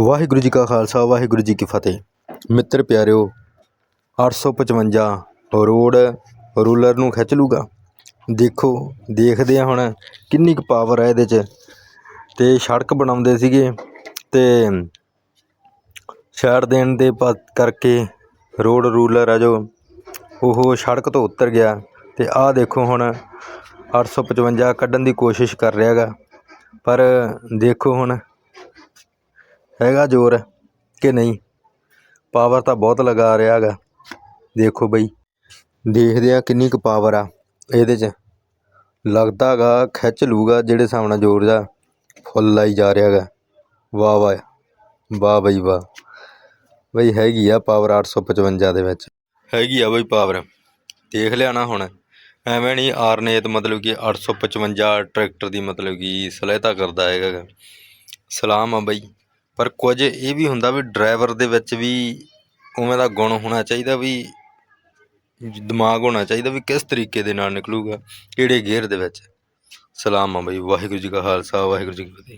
ਵਾਹਿਗੁਰੂ ਜੀ ਕਾ ਖਾਲਸਾ, ਵਾਹਿਗੁਰੂ ਜੀ ਕੀ ਫਤਿਹ। ਮਿੱਤਰ ਪਿਆਰਿਓ 855 ਰੋਡ ਰੂਲਰ ਨੂੰ ਖਿੱਚ ਲੂਗਾ। ਦੇਖੋ, ਦੇਖਦੇ ਆ ਹੁਣ ਕਿੰਨੀ ਕੁ ਪਾਵਰ ਹੈ ਇਹਦੇ 'ਚ। ਤੇ ਸੜਕ ਬਣਾਉਂਦੇ ਸੀਗੇ ਤੇ ਸਾਈਡ ਦੇਣ ਦੇ ਪਾ ਕਰਕੇ ਰੋਡ ਰੂਲਰ ਆ ਜੋ, ਉਹ ਸੜਕ ਤੋਂ ਉਤਰ ਗਿਆ। ਤੇ ਆਹ ਦੇਖੋ ਹੁਣ 855 ਕੱਢਣ ਦੀ ਕੋਸ਼ਿਸ਼ ਕਰ ਰਿਹਾ ਗਾ ਪਰ ਦੇਖੋ ਹੁਣ ਹੈਗਾ ਜ਼ੋਰ ਕਿ ਨਹੀਂ? ਪਾਵਰ ਤਾਂ ਬਹੁਤ ਲਗਾ ਰਿਹਾ ਹੈਗਾ। ਦੇਖੋ ਬਈ, ਦੇਖਦੇ ਆ ਕਿੰਨੀ ਕੁ ਪਾਵਰ ਆ ਇਹਦੇ 'ਚ। ਲੱਗਦਾ ਗਾ ਖਿੱਚ ਲੂਗਾ ਜਿਹੜੇ ਹਿਸਾਬ ਨਾਲ ਜ਼ੋਰ ਦਾ ਫੁੱਲ ਲਾਈ ਜਾ ਰਿਹਾ ਗਾ ਵਾਹ ਵਾਹ ਵਾਹ ਬਈ ਵਾਹ। ਬਈ ਹੈਗੀ ਆ ਪਾਵਰ 855 ਦੇ ਵਿੱਚ। ਹੈਗੀ ਆ ਬਈ ਪਾਵਰ ਦੇਖ ਲਿਆ ਨਾ ਹੁਣ। ਐਵੇਂ ਨਹੀਂ ਆਰਨੇਤ ਮਤਲਬ ਕਿ 855 ਟਰੈਕਟਰ ਦੀ ਮਤਲਬ ਕਿ ਸਲਾਹਤਾ ਕਰਦਾ ਹੈਗਾ। ਗਾ। ਸਲਾਮ ਆ ਬਈ। ਪਰ ਕੁਝ ਇਹ ਵੀ ਹੁੰਦਾ ਵੀ ਡਰਾਈਵਰ ਦੇ ਵਿੱਚ ਵੀ ਉਵੇਂ ਦਾ ਗੁਣ ਹੋਣਾ ਚਾਹੀਦਾ ਵੀ ਦਿਮਾਗ ਹੋਣਾ ਚਾਹੀਦਾ ਵੀ ਕਿਸ ਤਰੀਕੇ ਦੇ ਨਾਲ ਨਿਕਲੂਗਾ, ਕਿਹੜੇ ਗੇਅਰ ਦੇ ਵਿੱਚ। ਸਲਾਮ ਆ ਬਾਈ, ਵਾਹਿਗੁਰੂ ਜੀ ਕਾ ਖਾਲਸਾ, ਵਾਹਿਗੁਰੂ ਜੀ ਕੀ ਫਤਿਹ।